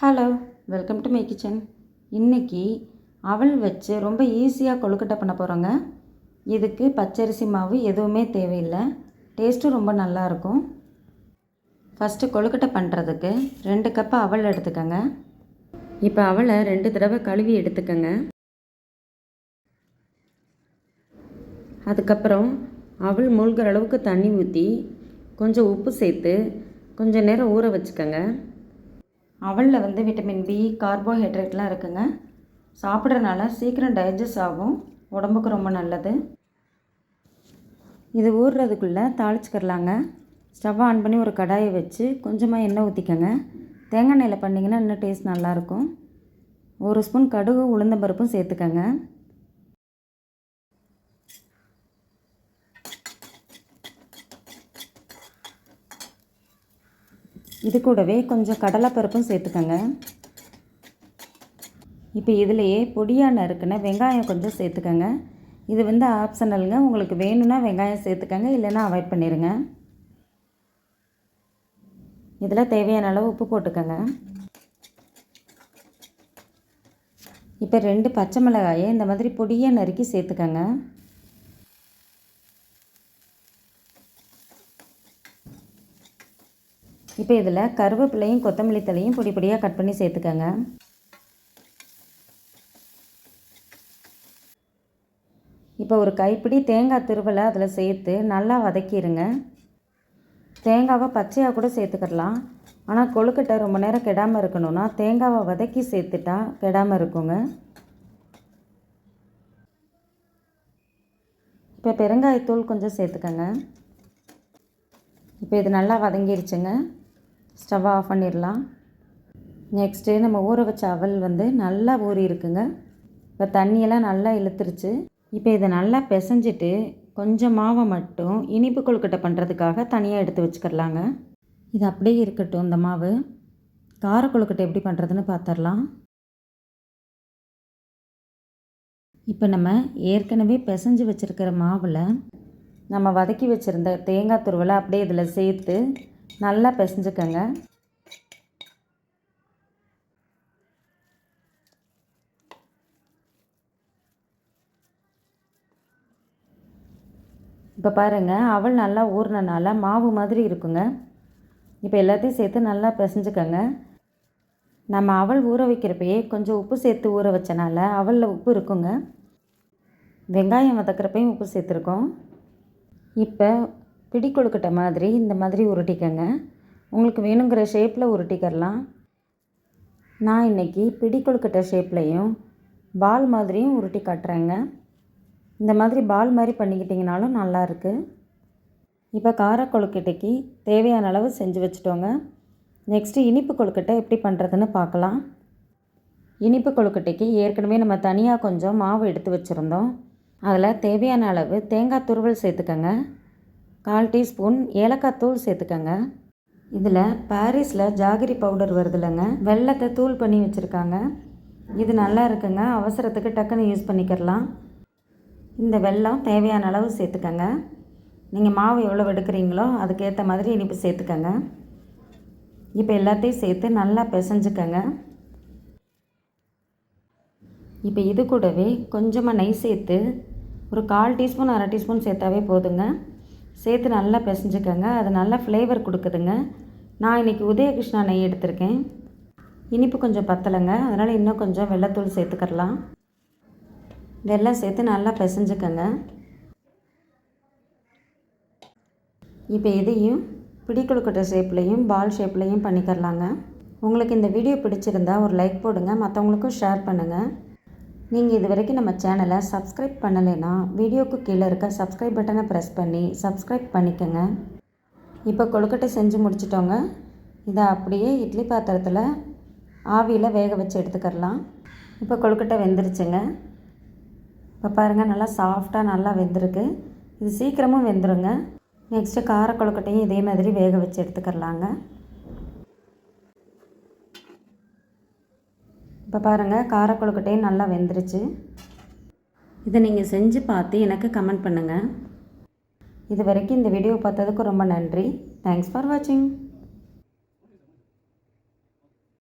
Hello welcome to my kitchen இன்றைக்கி அவள் வச்சு ரொம்ப ஈஸியாக கொழுக்கட்டை பண்ண போகிறோங்க இதுக்கு பச்சரிசி மாவு எதுவுமே தேவையில்லை. டேஸ்ட்டும் ரொம்ப நல்லாயிருக்கும் ஃபஸ்ட்டு கொழுக்கட்டை பண்ணுறதுக்கு ரெண்டு கப்பு அவள் எடுத்துக்கோங்க. இப்போ அவளை ரெண்டு தடவை கழுவி எடுத்துக்கோங்க. அதுக்கப்புறம் அவள் மூழ்கிற அளவுக்கு தண்ணி ஊற்றி கொஞ்சம் உப்பு சேர்த்து கொஞ்சம் நேரம் ஊற வச்சுக்கோங்க. அவலில் வந்து விட்டமின் பி கார்போஹைட்ரேட்லாம் இருக்குங்க. சாப்பிட்றனால சீக்கிரம் டைஜஸ்ட் ஆகும். உடம்புக்கு ரொம்ப நல்லது. இது ஊறுறதுக்குள்ளே தாளிச்சுக்கிறலாங்க. ஸ்டவ் ஆன் பண்ணி ஒரு கடாயை வச்சு கொஞ்சமாக எண்ணெய் ஊற்றிக்கோங்க தேங்காய் எண்ணெயில் பண்ணிங்கன்னா இன்னும் டேஸ்ட் நல்லாயிருக்கும். ஒரு ஸ்பூன் கடுகு உளுந்தம்பருப்பும் சேர்த்துக்கோங்க. இது கூடவே கொஞ்சம் கடலைப்பருப்பும் சேர்த்துக்கோங்க. இப்போ இதிலையே பொடியாக நறுக்குன வெங்காயம் கொஞ்சம் சேர்த்துக்கோங்க. இது வந்து ஆப்ஷனலுங்க. உங்களுக்கு வேணும்னா வெங்காயம் சேர்த்துக்கோங்க இல்லைன்னா அவாய்ட் பண்ணிடுங்க இதில் தேவையான அளவு உப்பு போட்டுக்கோங்க. இப்போ ரெண்டு பச்சை மிளகாயை இந்த மாதிரி பொடியாக நறுக்கி சேர்த்துக்கோங்க. இப்போ இதில் கருவேப்பிலையும் கொத்தமல்லி தலையும் பொடி பொடியாக கட் பண்ணி சேர்த்துக்கோங்க. இப்போ ஒரு கைப்பிடி தேங்காய் திருவலை அதில் சேர்த்து நல்லா வதக்கிடுங்க. தேங்காவை பச்சையாக கூட சேர்த்துக்கிடலாம் ஆனால் கொழுக்கட்டை ரொம்ப நேரம் கெடாமல் இருக்கணும்னா தேங்காவை வதக்கி சேர்த்துட்டா கெடாமல் இருக்குங்க. இப்போ பெருங்காயத்தூள் கொஞ்சம் சேர்த்துக்கோங்க. இப்போ இது நல்லா வதங்கிருச்சுங்க. ஸ்டவ் ஆஃப் பண்ணிடலாம். நெக்ஸ்ட்டு நம்ம ஊற வச்ச அவல் வந்து நல்லா ஊறி இருக்குங்க. இப்போ தண்ணியெல்லாம் நல்லா இழுத்துருச்சு. இப்போ இதை நல்லா பிசைஞ்சிட்டு கொஞ்சம் மாவை மட்டும் இனிப்பு கொழுக்கட்டை பண்ணுறதுக்காக தனியாக எடுத்து வச்சுக்கிடலாங்க இது அப்படியே இருக்கட்டும் இந்த மாவு. கார கொழுக்கட்டை எப்படி பண்ணுறதுன்னு பார்த்துடலாம் இப்போ நம்ம ஏற்கனவே பிசைஞ்சு வச்சுருக்கிற மாவில் நம்ம வதக்கி வச்சுருந்த தேங்காய் துருவலை அப்படியே இதில் சேர்த்து நல்லா பிசைஞ்சுக்கோங்க. இப்போ பாருங்கள் அவள் நல்லா ஊறினனால மாவு மாதிரி இருக்குங்க. இப்போ எல்லாத்தையும் சேர்த்து நல்லா பிசைஞ்சுக்கோங்க. நம்ம அவள் ஊற வைக்கிறப்பயே கொஞ்சம் உப்பு சேர்த்து ஊற வச்சனால அவளில் உப்பு இருக்குங்க. வெங்காயம் வதக்கிறப்பையும் உப்பு சேர்த்துருக்கோம். இப்போ பிடி கொழுக்கட்டை மாதிரி இந்த மாதிரி உருட்டிக்கங்க. உங்களுக்கு வேணுங்கிற ஷேப்பில் உருட்டிக்கரலாம் நான் இன்றைக்கி பிடி கொழுக்கட்டை ஷேப்லேயும் பால் மாதிரியும் உருட்டி காட்டுறேங்க. இந்த மாதிரி பால் மாதிரி பண்ணிக்கிட்டிங்கனாலும் நல்லாயிருக்கு இப்போ கார கொழுக்கட்டைக்கு தேவையான அளவு செஞ்சு வச்சுட்டோங்க. நெக்ஸ்ட்டு இனிப்பு கொழுக்கட்டை எப்படி பண்ணுறதுன்னு பார்க்கலாம் இனிப்பு கொழுக்கட்டைக்கு ஏற்கனவே நம்ம தனியாக கொஞ்சம் மாவு எடுத்து வச்சுருந்தோம். அதில் தேவையான அளவு தேங்காய் துருவல் சேர்த்துக்கங்க. கால் டீஸ்பூன் ஏலக்காய் தூள் சேர்த்துக்கோங்க. இதில் பாரிஸில் ஜாகிரி பவுடர் வருதுல்லங்க. வெள்ளத்தை தூள் பண்ணி வச்சுருக்காங்க. இது நல்லா இருக்குங்க. அவசரத்துக்கு டக்குன்னு யூஸ் பண்ணிக்கிறலாம் இந்த வெல்லம் தேவையான அளவு சேர்த்துக்கோங்க. நீங்கள் மாவு எவ்வளோ எடுக்கிறீங்களோ அதுக்கேற்ற மாதிரி இனிப்பு சேர்த்துக்கோங்க. இப்போ எல்லாத்தையும் சேர்த்து நல்லா பிசைஞ்சுக்கங்க. இப்போ இது கூடவே கொஞ்சமாக நெய் சேர்த்து ஒரு கால் டீஸ்பூன் அரை டீஸ்பூன் சேர்த்தாவே போதுங்க. சேர்த்து நல்லா பிசைஞ்சுக்கோங்க. அது நல்லா ஃப்ளேவர் கொடுக்குதுங்க. நான் இன்றைக்கி உதயகிருஷ்ணா நெய் எடுத்திருக்கேன். இனிப்பு கொஞ்சம் பத்தலைங்க. அதனால் இன்னும் கொஞ்சம் வெள்ளத்தூள் சேர்த்துக்கலாம் வெள்ளம் சேர்த்து நல்லா பிசைஞ்சுக்கோங்க. இப்போ இதையும் பிடிக்கொழுக்கட்டை ஷேப்லேயும் பால் ஷேப்லேயும் பண்ணிக்கிறலாங்க. உங்களுக்கு இந்த வீடியோ பிடிச்சிருந்தா ஒரு லைக் போடுங்க. மற்றவங்களுக்கும் ஷேர் பண்ணுங்கள் நீங்கள் இது வரைக்கும் நம்ம சேனலை சப்ஸ்கிரைப் பண்ணலைன்னா வீடியோக்கு கீழே இருக்க சப்ஸ்கிரைப் பட்டனை ப்ரெஸ் பண்ணி சப்ஸ்கிரைப் பண்ணிக்கோங்க. இப்போ கொழுக்கட்டை செஞ்சு முடிச்சிட்டோங்க. இதை அப்படியே இட்லி பாத்திரத்தில் ஆவியில் வேக வச்சு எடுத்துக்கிறலாம். இப்போ கொழுக்கட்டை வெந்துருச்சுங்க. இப்போ பாருங்கள் நல்லா சாஃப்டாக நல்லா வெந்திருக்கு. இது சீக்கிரமும் வெந்துருங்க. நெக்ஸ்ட்டு கார கொழுக்கட்டையும் இதே மாதிரி வேக வச்சு எடுத்துக்கிறலாங்க. இப்போ பாருங்கள் காரக்குழுக்கட்டையும் நல்லா வெந்துருச்சு. இதை நீங்கள் செஞ்சு பார்த்து எனக்கு கமெண்ட் பண்ணுங்கள் இது வரைக்கும் இந்த வீடியோ பார்த்ததுக்கு ரொம்ப நன்றி. தேங்க்ஸ் ஃபார் வாட்சிங்